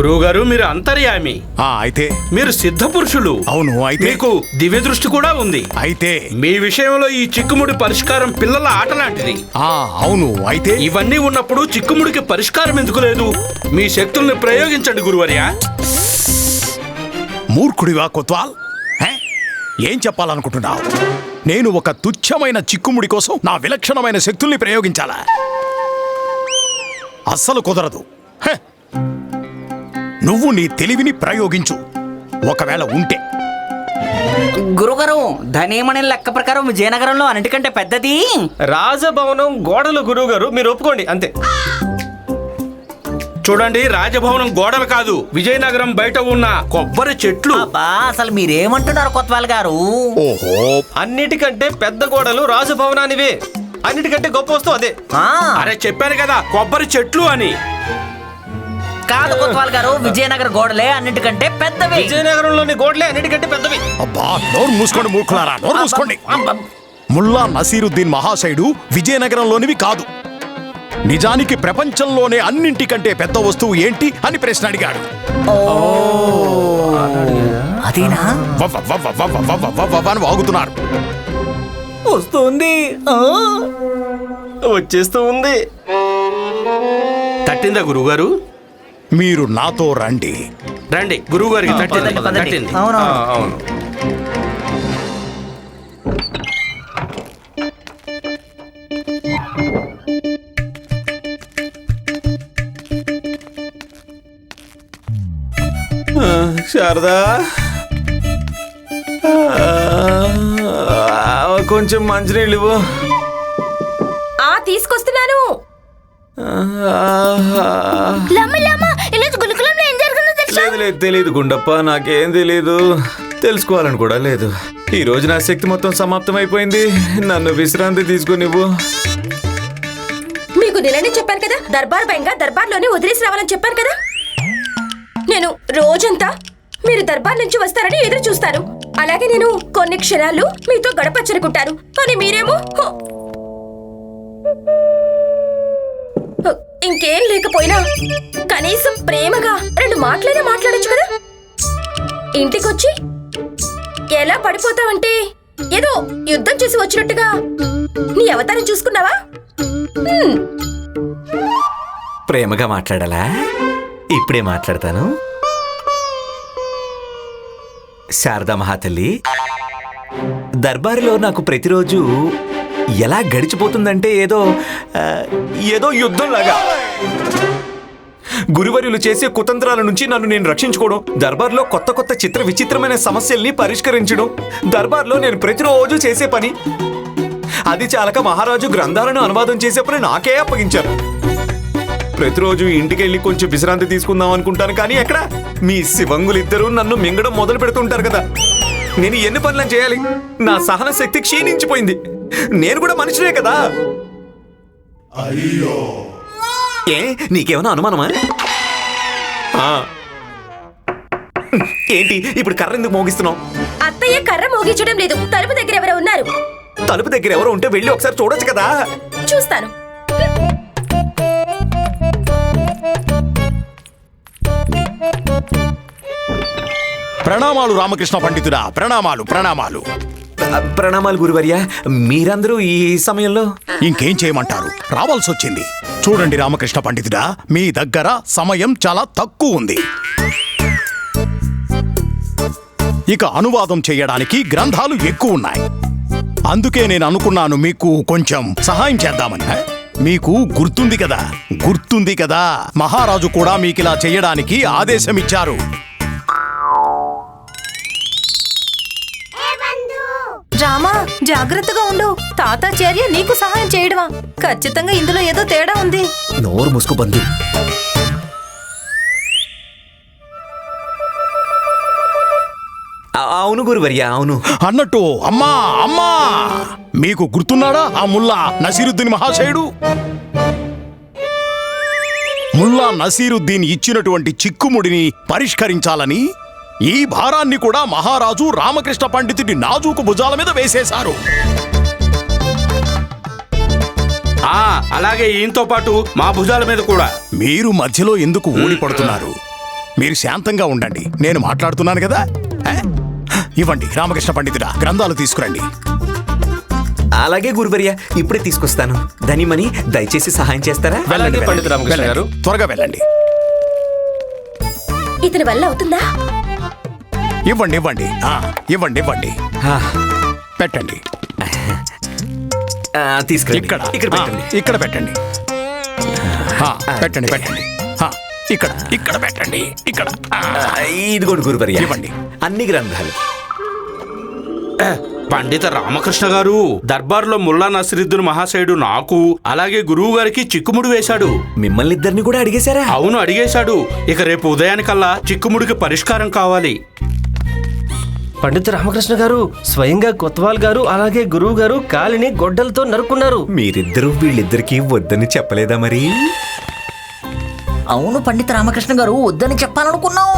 గురువుగారు మీరు అంతర్యామి. ఆ అయితే. మీరు సిద్ధ పురుషులు. అవును అయితే. మీకు దివ్య దృష్టి కూడా ఉంది. అయితే. మీ విషయంలో ఈ చిక్కుముడి పరిష్కారం పిల్లల ఆట లాంటిది ఆ అవును అయితే. ఇవన్నీ ఉన్నప్పుడు చిక్కుముడికి పరిష్కారం ఎందుకు లేదు? మీ శక్తుల్ని ప్రయోగించండి గురువర్యా. మూర్ఖుడివా కొత్వాల్? హే? ఏం చెప్పాలనుకుంటున్నావు? నేను ఒక తుచ్చమైన చిక్కుముడి కోసం నా విలక్షణమైన శక్తుల్ని ప్రయోగించాలా? అస్సలు కుదరదు. హే! నువ్వు నీ తెలివిని ప్రయోగించు. ఒకవేళ ఉంటే. గురుగారు ధనేమణి లెక్క ప్రకారం విజయనగరంలో అన్నిటికంటే పెద్దది? రాజభవనం గోడలు గురువు గారు మీరు ఒప్పుకోండి అంతే. చూడండి రాజభవనం గోడలు కాదు విజయనగరం బయట ఉన్న కొబ్బరి చెట్లు. అబ్బా అసలు మీరేమంటున్నారు కొత్వాల్ గారు? ఓహో. అన్నిటికంటే పెద్ద గోడలు రాజభవనానివే. అన్నిటికంటే గొప్ప వస్తువు అదే. ఆ, అరే చెప్పాను కదా కొబ్బరి చెట్లు అని. కాదు కొత్వాల్ గారు విజయనగర గోడలే అన్నిటికంటే పెద్దవి విజయనగరంలోని గోడలే అన్నిటికంటే పెద్దవి అబ్బా నోరు మూసుకోండి మూర్ఖులారా నోరు మూసుకోండి ముల్లా నసీరుద్దీన్ మహాశయుడు విజయనగరంలోనివి కాదు నిజానికి ప్రపంచంలోనే అన్నింటికంటే పెద్ద వస్తువు ఏంటి అని ప్రశ్న అడిగాడు అదేనా వాగుతున్నారు వస్తుంది ఆ. వచ్చేస్తూ ఉంది తట్టిందా గురువుగారు మీరు నాతో రండి. రండి తట్టింది ఆ, అవునవును అవును. శారదా. కొంచెం మంచినీళ్ళు ఇవ్వు. ఆ తీసుకొస్తున్నాను. లమ్మ లమ్మ. లేదు లేదు తెలియదు గుండప్ప నాకేం తెలియదు తెలుసుకోవాలని కూడా లేదు. ఈ రోజు నా శక్తి మొత్తం సమాప్తం అయిపోయింది. నన్ను విశ్రాంతి తీసుకునివ్వు మీకు నిలని చెప్పాను కదా? దర్బార్ భయంగా దర్బార్లోనే వదిలేసి రావాలని చెప్పాను కదా? నేను రోజంతా మీరు దర్బార్ నుంచి వస్తారని ఎదురు చూస్తాను అలాగే నేను కొన్ని క్షణాలు మీతో గడపచ్చనుకుంటాను. కానీ మీరేమో ఇంకేం లేకపోయినా కనీసం ప్రేమగా రెండు మాటలైనా మాట్లాడచ్చు కదా? ఇంటికొచ్చి ఎలా పడిపోతావంటే ఏదో యుద్ధం చేసి వచ్చినట్టుగా. నీ అవతారం చూసుకున్నావా? ప్రేమగా మాట్లాడాలా? ఇప్పుడే మాట్లాడతాను. శారదా మహాతల్లి దర్బారులో నాకు ప్రతిరోజు ఎలా గడిచిపోతుందంటే ఏదో ఏదో యుద్ధంలాగా. గురువర్యులు చేసే కుతంత్రాల నుంచి నన్ను నేను రక్షించుకోవడం దర్బార్లో కొత్త కొత్త చిత్ర విచిత్రమైన సమస్యల్ని పరిష్కరించడం దర్బార్లో నేను ప్రతిరోజు చేసే పని. అది చాలక మహారాజు గ్రంథాలను అనువాదం చేసే పని నాకే అప్పగించారు. ప్రతిరోజు ఇంటికి వెళ్ళి కొంచెం విశ్రాంతి తీసుకుందాం అనుకుంటాను కానీ ఎక్కడ? మీ శివంగులిద్దరూ నన్ను మింగడం మొదలు పెడుతుంటారు కదా. నేను ఎన్ని పనులను చేయాలి? నా సహన శక్తి క్షీణించిపోయింది. నేను కూడా మనిషినే కదా. ఏ నీకేమైనా అనుమానమా. ఏంటి ఇప్పుడు కర్ర ఎందుకు మోగిస్తున్నావు? అత్తయ్య కర్ర మోగించడం లేదు. తలుపు దగ్గర ఎవరో ఉన్నారు. తలుపు దగ్గర ఎవరో ఉంటే వెళ్ళి ఒకసారి చూడొచ్చు కదా. చూస్తాను. ప్రణామాలు రామకృష్ణ పండితుడా ప్రణామాలు ప్రణామాలు. ప్రణామాలు గురువర్య మీరందరూ ఈ సమయంలో? ఇంకేం చేయమంటారు? రావాల్సి వచ్చింది చూడండి రామకృష్ణ పండితుడా మీ దగ్గర సమయం చాలా తక్కువ ఉంది. ఇక అనువాదం చేయడానికి గ్రంథాలు ఎక్కువ ఉన్నాయి. అందుకే నేను అనుకున్నాను మీకు కొంచెం సహాయం చేద్దామని. మీకు గుర్తుంది కదా? గుర్తుంది కదా? మహారాజు కూడా మీకిలా చేయడానికి ఆదేశమిచ్చారు. జాగ్రత్తగా ఉండు. తాతాచార్య నీకు సహాయం చేయడమా? ఖచ్చితంగా ఇందులో ఏదో తేడా ఉంది. నోరు ముసుకు బంధు. అవును గురువర్య అవును. అన్నట్టు అమ్మా అమ్మా! మీకు గుర్తున్నాడా ఆ ముల్లా నసీరుద్దీన్ మహాశయుడు? ముల్లా నసీరుద్దీన్ ఇచ్చినటువంటి చిక్కుముడిని పరిష్కరించాలని ఈ భారాన్ని కూడా మహారాజు రామకృష్ణ పండితుడి నాజూకు భుజాల మీద వేసేశారు. ఆ అలాగే ఈయనతో పాటు మా భుజాల మీద కూడా. మీరు మధ్యలో ఎందుకు ఊడిపడుతున్నారు? మీరు శాంతంగా ఉండండి. నేను మాట్లాడుతున్నాను కదా? ఏ? ఇవ్వండి రామకృష్ణ పండితుడా గ్రంథాలు తీసుకురండి. అలాగే గురువర్య ఇప్పుడే తీసుకొస్తాను. ధనిమని దయచేసి సహాయం చేస్తారా? వెళ్ళండి, అలాగే పండిత వెళ్ళండి. రామకృష్ణ గారు. వెళ్ళండి. త్వరగా వెళ్ళండి. ఇతని వల్ల అవుతుందా? ఇవ్వండి ఇవ్వండి. ఆ, ఇవ్వండి ఇవ్వండి. ఆ, పెట్టండి. ఆ, తీసుకురండి. ఇక్కడ. పెట్టండి. ఇక్కడ పెట్టండి. ఆ, పెట్టండి పెట్టండి. ఆ, ఇక్కడ ఇక్కడ పెట్టండి ఇక్కడ. ఇదిగోండి గురువర్య ఇవ్వండి. అన్ని గ్రంథాలు. పండిత రామకృష్ణ గారు దర్బార్లో ముల్లా నసరుద్దీన్ మహాశయుడు నాకు అలాగే గురువు గారికి చిక్కుముడి వేశాడు. మిమ్మల్ని ఇద్దరిని కూడా అడిగేశారా? అవును అడిగేశాడు. ఇక రేపు ఉదయానికల్లా చిక్కుముడికి పరిష్కారం కావాలి. పండిత రామకృష్ణ గారు స్వయంగా కొత్వాల్ గారు అలాగే గురువు గారు కాలిని గొడ్డలతో నరుకున్నారు మీరిద్దరూ వీళ్ళిద్దరికీ వద్దని చెప్పలేదా మరి? అవును పండిత రామకృష్ణ గారు వద్దని చెప్పాలనుకున్నాం.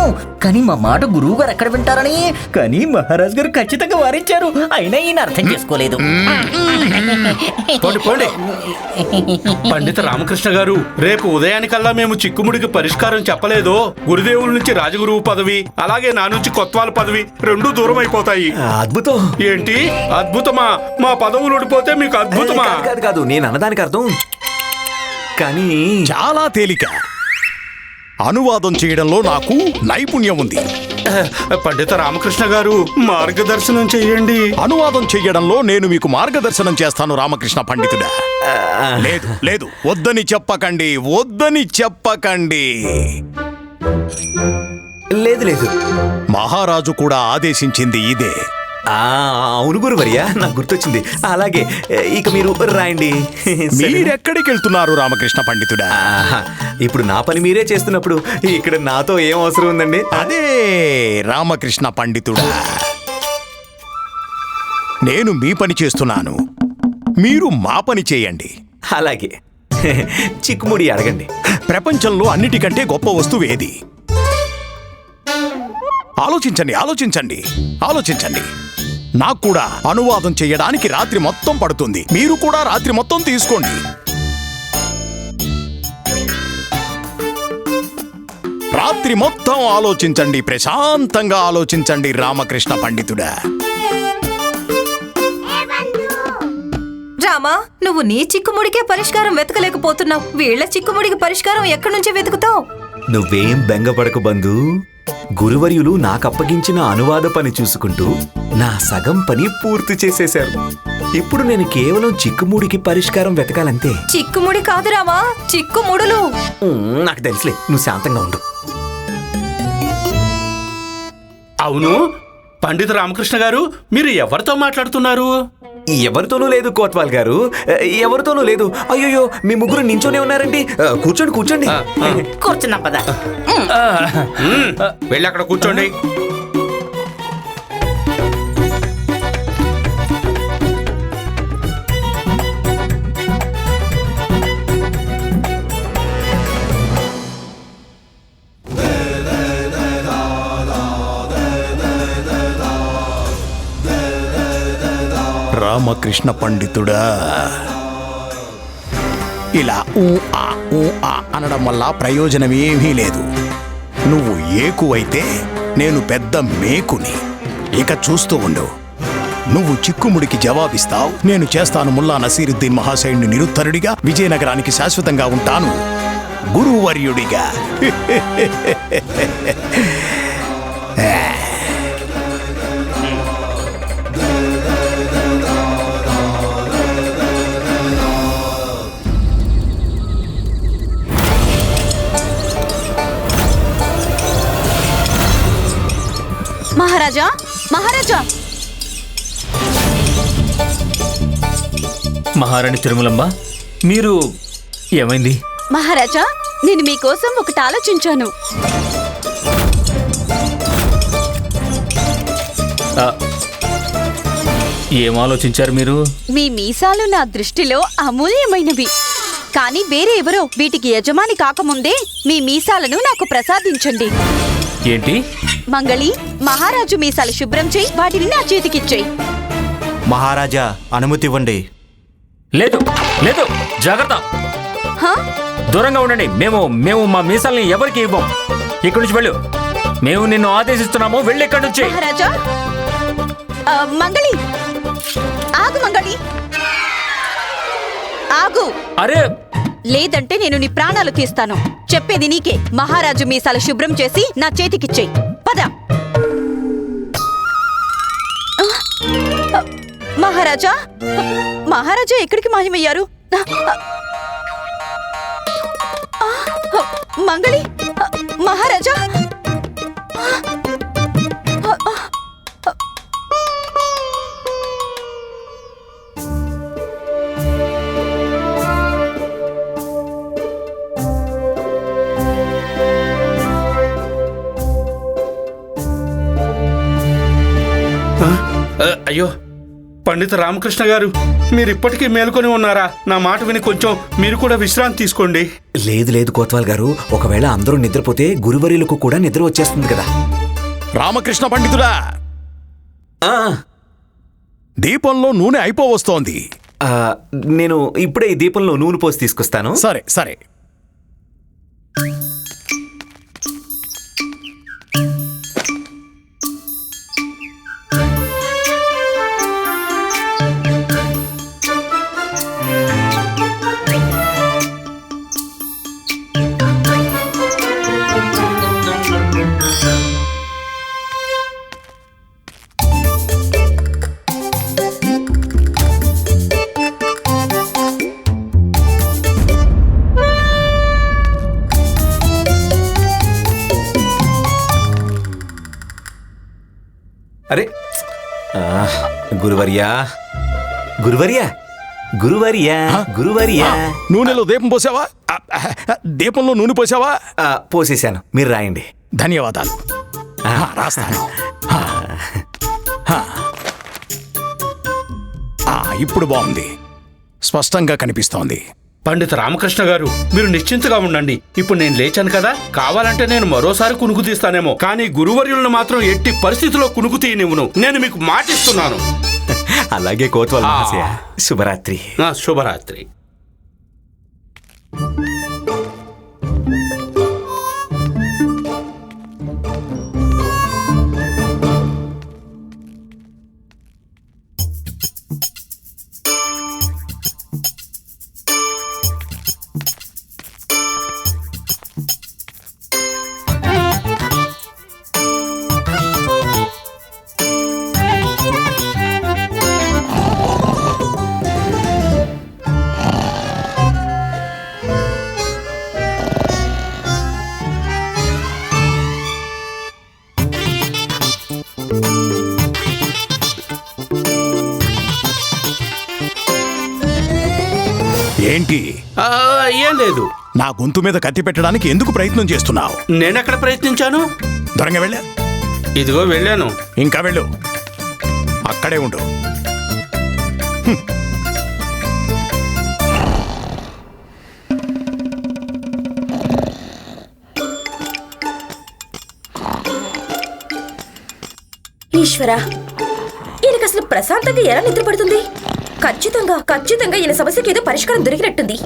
కానీ మా మాట గురువు గారు ఎక్కడ వింటారని? కానీ మహారాజ్ గారు ఖచ్చితంగా వారించారు అయినా ఈయన అర్థం చేసుకోలేదు. పోండి పోండి. పండిత రామకృష్ణ గారు రేపు ఉదయానికల్లా మేము చిక్కుముడికి పరిష్కారం చెప్పలేదో. గురుదేవుల నుంచి రాజగురువు పదవి అలాగే నా నుంచి కొత్వాల పదవి రెండూ దూరం అయిపోతాయి అద్భుతం. ఏంటి? అద్భుతమా? మా పదవులు ఓడిపోతే మీకు అద్భుతమా? కాదు, కాదు కాదు నేను అన్నదానికి అర్థం. కానీ చాలా తేలిక. అనువాదం చేయడంలో నాకు నైపుణ్యం ఉంది. పండిత రామకృష్ణ గారు మార్గదర్శనం చెయ్యండి. అనువాదం చెయ్యడంలో నేను మీకు మార్గదర్శనం చేస్తాను రామకృష్ణ పండితుడా. లేదు లేదు వద్దని చెప్పకండి వద్దని చెప్పకండి. లేదు లేదు. మహారాజు కూడా ఆదేశించింది ఇదే. అవును గురువర్య నాకు గుర్తొచ్చింది. అలాగే ఇక మీరు రాయండి? మీరెక్కడికి వెళ్తున్నారు రామకృష్ణ పండితుడా? ఇప్పుడు నా పని మీరే చేస్తున్నప్పుడు ఇక్కడ నాతో ఏం అవసరం ఉందండి? అదే రామకృష్ణ పండితుడా. నేను మీ పని చేస్తున్నాను. మీరు మా పని చేయండి. అలాగే. చిక్కుముడి అడగండి. ప్రపంచంలో అన్నిటికంటే గొప్ప వస్తువు ఏది? ఆలోచించండి ఆలోచించండి ఆలోచించండి. నాకు కూడా అనువాదం చేయడానికి రాత్రి మొత్తం పడుతుంది. మీరు కూడా రాత్రి మొత్తం తీసుకోండి. రాత్రి మొత్తం ఆలోచించండి ప్రశాంతంగా ఆలోచించండి రామకృష్ణ పండితుడా. రామా నువ్వు నీ చిక్కుముడికే పరిష్కారం వెతకలేకపోతున్నావు. వీళ్ళ చిక్కుముడికి పరిష్కారం ఎక్కడి నుంచి వెతుకుతావు? నువ్వేం బెంగపడకు బంధు. గురువర్యులు నాకు అప్పగించిన అనువాద పని చూసుకుంటూ నా సగం పని పూర్తి చేసేశారు. ఇప్పుడు నేను కేవలం చిక్కుముడికి పరిష్కారం వెతకాలంతే. చిక్కుముడి కాదు రామా చిక్కుముడులు. నాకు తెలుసులే నువ్వు శాంతంగా ఉండు. అవును పండిత రామకృష్ణ గారు మీరు ఎవరితో మాట్లాడుతున్నారు? ఎవరితోనూ లేదు కోట్వాల్ గారు. ఎవరితోనూ లేదు. అయ్యో మీ ముగ్గురు నించోనే ఉన్నారండి. కూర్చోండి కూర్చోండి. కూర్చున్నాం పద. వెళ్ళి అక్కడ కూర్చోండి. రామకృష్ణ పండితుడా. ఇలా ఊ ఆ ఊ ఆ అనడం వల్ల ప్రయోజనం ఏమీ లేదు. నువ్వు ఏకువైతే నేను పెద్ద మేకుని. ఇక చూస్తూ ఉండు. నువ్వు చిక్కుముడికి జవాబిస్తావు. నేను చేస్తాను ముల్లా నసీరుద్దీన్ మహాశయుడిని నిరుత్తరుడిగా విజయనగరానికి శాశ్వతంగా ఉంటాను. గురువర్యుడిగా. మహారాజా? మహారాజా! మహారాణి తిరుమలమ్మ మీరు ఏమైంది? మహారాజా నేను మీకోసం ఒకటి ఆలోచించాను. ఏం ఆలోచించారు మీరు? మీ మీసాలు నా దృష్టిలో అమూల్యమైనవి. కానీ వేరే ఎవరో వీటికి యజమాని కాకముందే మీ మీసాలను నాకు ప్రసాదించండి. ఏంటి? మంగళి మహారాజు మీసాలు శుభ్రం చేయి వాటిని నా చేతికిచ్చేయి. మహారాజా అనుమతి ఇవ్వండి. లేదు లేదు జాగ్రత్త. హా? దూరంగా ఉండండి మేము మేము మా మీసాల్ని ఎవరికి ఇవ్వం? ఇక్కడి నుంచి వెళ్ళు. మేము నిన్ను ఆదేశిస్తున్నాము వెళ్ళి ఇక్కడి నుంచి. మహారాజా? ఆ, మంగళి. ఆగు మంగళి. ఆగు. అరే! లేదంటే నేను నీ ప్రాణాలు తీస్తాను. చెప్పేది నీకే. మహారాజు మీసాలు శుభ్రం చేసి నా చేతికిచ్చేయి. పద. మహారాజా మహారాజా ఎక్కడికి మాయమయ్యారు? మంగళి మహారాజా. అయ్యో పండిత రామకృష్ణ గారు మీరు ఇప్పటికీ మేలుకొని ఉన్నారా? నా మాట విని కొంచెం మీరు కూడా విశ్రాంతి తీసుకోండి. లేదు లేదు కోత్వాల్ గారు. ఒకవేళ అందరూ నిద్రపోతే గురువర్యులకు కూడా నిద్ర వచ్చేస్తుంది కదా. రామకృష్ణ పండితుడా! ఆ, దీపంలో నూనె అయిపోవస్తోంది. ఆ, నేను ఇప్పుడే ఈ దీపంలో నూనె పోసి తీసుకొస్తాను. సరే సరే. గురువర్యా? గురువర్యా? గురువర్యా? గురువర్యా? నూనెలో దీపం పోసావా? దీపంలో నూనె పోసావా? పోసేశాను. మీరు రాయండి. ధన్యవాదాలు. ఆ, రాస్తాను. ఆ. ఆ. ఆ, ఇప్పుడు బాగుంది. స్పష్టంగా కనిపిస్తోంది. పండిత రామకృష్ణ గారు మీరు నిశ్చింతగా ఉండండి. ఇప్పుడు నేను లేచాను కదా? కావాలంటే నేను మరోసారి కునుకు తీస్తానేమో. కానీ గురువర్యులను మాత్రం ఎట్టి పరిస్థితిలో కునుకు తీయనివ్వను. నేను మీకు మాటిస్తున్నాను. అలాగే కోత్వాల్. మహాశయ శుభరాత్రి ఆ, శుభరాత్రి ఏంటి? ఆ, ఏం లేదు. నా గొంతు మీద కత్తి పెట్టడానికి ఎందుకు ప్రయత్నం చేస్తున్నావు? నేనెక్కడ ప్రయత్నించాను? దొరంగా వెళ్ళా? ఇదిగో వెళ్ళాను. ఇంకా వెళ్ళు. అక్కడే ఉండు. ఈశ్వరా ఈయనకి అసలు ప్రశాంతంగా ఎలా నిద్రపడుతుంది? ఖచ్చితంగా ఖచ్చితంగా ఈయన సమస్యకి ఏదో పరిష్కారం దొరికినట్టుంది.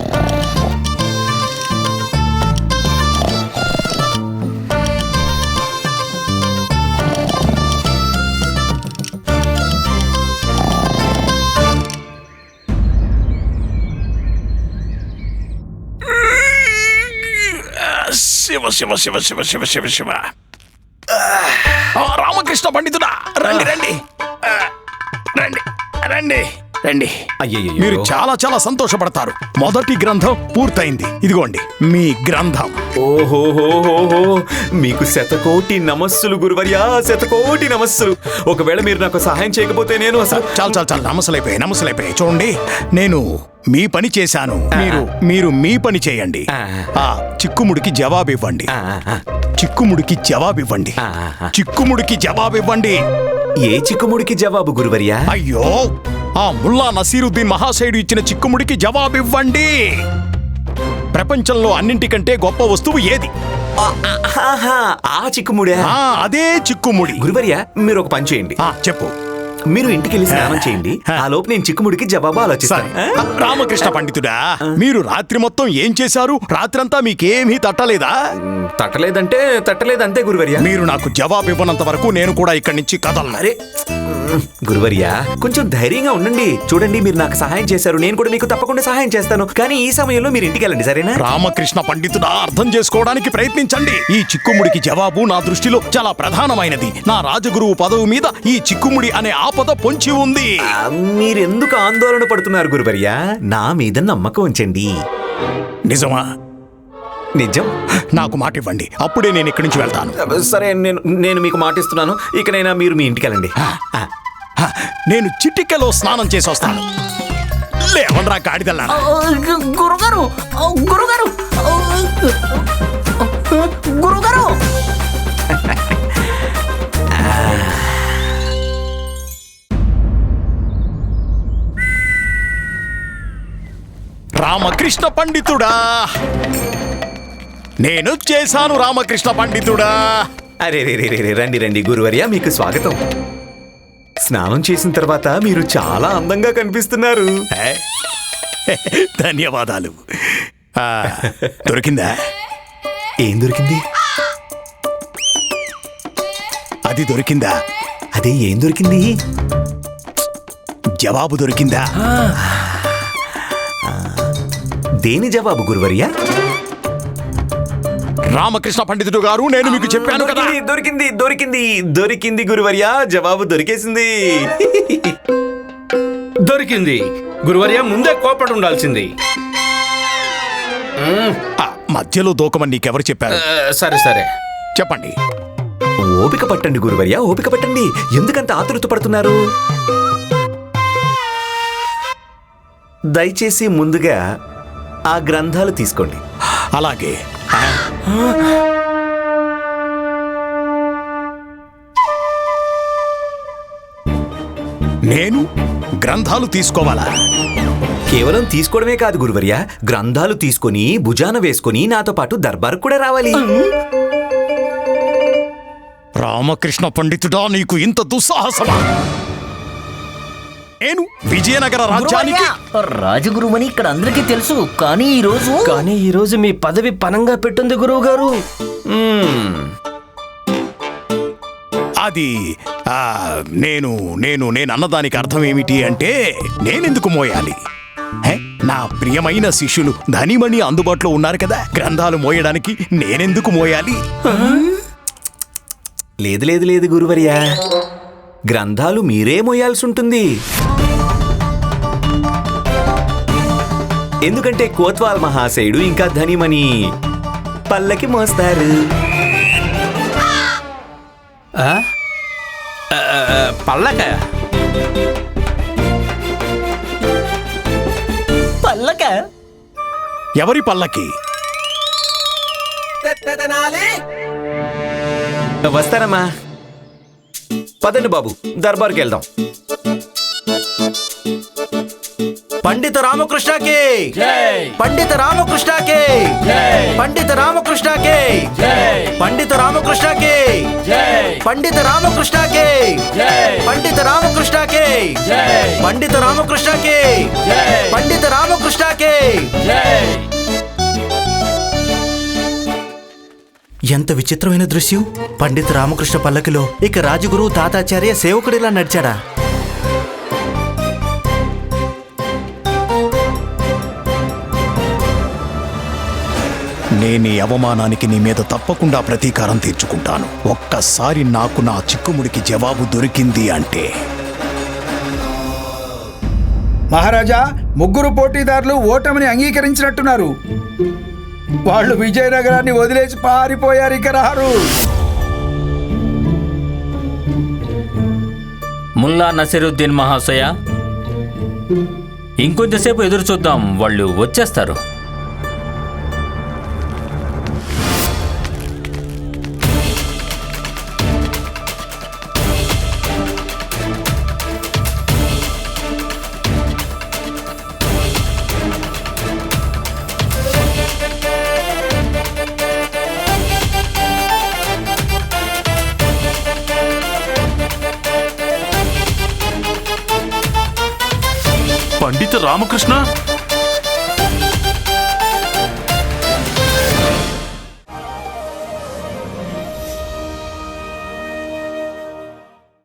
శివ శివ శివ శివ శివ శివ శివ. రామకృష్ణ పండితుడా. రండి రండి. రండి రండి. రండి. అయ్యయ్యో. మీరు చాలా చాలా సంతోషపడతారు. మొదటి గ్రంథం పూర్తయింది. ఇదిగోండి మీ గ్రంథం. ఓహోహోహోహో మీకు శతకోటి నమస్సులు గురువర్యా శతకోటి నమస్సులు. ఒకవేళ మీరు నాకు సహాయం చేయకపోతే నేను అసలు చాలు చాలు చాలు నమసలైపోయాయి నమసలైపోయాయి చూడండి నేను మీ పని చేశాను. మీరు మీరు మీ పని చేయండి. ఆ. ఆ చిక్కుముడికి జవాబు ఇవ్వండి. ఆ, ఆ, చిక్కుముడికి జవాబు ఇవ్వండి. ఆ, ఆ. చిక్కుముడికి జవాబు ఇవ్వండి. ఏ చిక్కుముడికి జవాబు గురువర్యా? అయ్యో! ఆ ముల్లా నసీరుద్దీన్ మహాశయుడు ఇచ్చిన చిక్కుముడికి జవాబు ఇవ్వండి ప్రపంచంలో అన్నింటికంటే గొప్ప వస్తువు ఏది? ఆ, చిక్కుముడా? ఆ అదే చిక్కుముడి. గురువర్యా మీరు ఒక పని చేయండి. చెప్పు. మీరు ఇంటికి వెళ్ళి స్నానం చేయండి. ఆ లోపు నేను చిక్కుముడికి జవాబు ఆలోచిస్తాను. ఆ? రామకృష్ణ పండితుడా మీరు రాత్రి మొత్తం ఏం చేశారు? రాత్రంతా మీకేమీ తట్టలేదా? తట్టలేదంటే తట్టలేదంతే గురువర్య. మీరు నాకు జవాబు ఇవ్వనంత వరకు నేను కూడా ఇక్కడి నుంచి కదలను. అరే గురువర్య కొంచెం ధైర్యంగా ఉండండి. చూడండి మీరు నాకు సహాయం చేశారు. నేను కూడా మీకు తప్పకుండా సహాయం చేస్తాను. కానీ ఈ సమయంలో మీరు ఇంటికి వెళ్ళండి సరేనా? రామకృష్ణ పండితుడా అర్థం చేసుకోవడానికి ప్రయత్నించండి. ఈ చిక్కుముడికి జవాబు నా దృష్టిలో చాలా ప్రధానమైనది. నా రాజగురువు పదవి మీద ఈ చిక్కుముడి అనే ఆపద పొంచి ఉంది. మీరెందుకు ఆందోళన పడుతున్నారు గురువర్య? నా మీద నమ్మకం ఉంచండి. నిజమా? నిజం. నాకు మాట ఇవ్వండి అప్పుడే నేను ఇక్కడి నుంచి వెళ్తాను. సరే నేను నేను మీకు మాటిస్తున్నాను. ఇకనైనా మీరు మీ ఇంటికి వెళ్ళండి హ, నేను చిటికెలో స్నానం చేసి వస్తాను. లేవనరా గాడిదల్లా గురుగారు గురుగారు గురుగారు రామకృష్ణ పండితుడా. నేను చేశాను రామకృష్ణ పండితుడా. అరే రే రే రే రే, రండి రండి గురువర్య మీకు స్వాగతం. స్నానం చేసిన తర్వాత మీరు చాలా అందంగా కనిపిస్తున్నారు? ధన్యవాదాలు. ఆ, దొరికిందా? ఏం దొరికింది? అది దొరికిందా? అదే ఏం దొరికింది? జవాబు దొరికిందా? దేని జవాబు గురువర్య? రామకృష్ణ పండితుడు గారు నేను మీకు చెప్పాను కదా. దొరికింది దొరికింది దొరికింది దొరికింది గురువర్య. జవాబు దొరికేసింది. దొరికింది. గురువర్య ముందే కోపడి ఉండాల్సింది. ఆ, మధ్యలో దూకమని నీకెవరు చెప్పారు? ఆ, సరే సరే. చెప్పండి. ఓపిక పట్టండి గురువర్య ఓపిక పట్టండి. ఎందుకంత ఆతృత పడుతున్నారు? దయచేసి ముందుగా ఆ గ్రంథాలు తీసుకోండి. అలాగే. నేను గ్రంథాలు తీసుకోవాలా? కేవలం తీసుకోవడమే కాదు గురువర్య. గ్రంథాలు తీసుకొని భుజాన వేసుకొని నాతో పాటు దర్బార్ కూడా రావాలి. రామకృష్ణ పండితుడా నీకు ఇంత దుస్సాహసమా? నేను విజయనగర రాజ్యానికి? రాజగురువని ఇక్కడ అందరికీ తెలుసు కానీ ఈ రోజు కానీ ఈ రోజు మీ పదవి పనంగా పెట్టుంది గురువు గారు. అది ఆ, నేను నేను నేను అన్నదానికి అర్థం ఏమిటి అంటే నేనెందుకు మోయాలి? హే, నా ప్రియమైన శిష్యులు ధనిమణి అందుబాటులో ఉన్నారు కదా గ్రంథాలు మోయడానికి నేనెందుకు మోయాలి? లేదు లేదు లేదు గురువర్య. గ్రంథాలు మీరే మోయాల్సి ఉంటుంది. ఎందుకంటే కోత్వాల్ మహాశయుడు ఇంకా ధనిమని. పల్లకి మోస్తారు. పల్లక? పల్లక? ఎవరి పల్లకి? వస్తారమ్మా పదండి బాబు దర్బార్కి వెళ్దాం పండిత రామకృష్ణకి పండిత రామకృష్ణకి పండిత రామకృష్ణకి పండిత రామకృష్ణకి పండిత రామకృష్ణకి పండిత రామకృష్ణకి పండిత రామకృష్ణకి పండిత రామకృష్ణకి ఎంత విచిత్రమైన దృశ్యం. పండిత రామకృష్ణ పల్లకిలో ఇక రాజగురు తాతాచార్య సేవకుడిలా నడిచాడా. నేను ఈ అవమానానికి నీ మీద తప్పకుండా ప్రతీకారం తీర్చుకుంటాను. ఒక్కసారి నాకు నా చిక్కుముడికి జవాబు దొరికింది అంటే. మహారాజా ముగ్గురు పోటీదారులు ఓటమిని అంగీకరించినట్టున్నారు. వాళ్ళు విజయనగరాన్ని వదిలేసి పారిపోయారు ఇక రారు. ముల్లా నసీరుద్దీన్ మహాశయ ఇంకొంచెంసేపు ఎదురు చూద్దాం వాళ్ళు వచ్చేస్తారు. రామకృష్ణ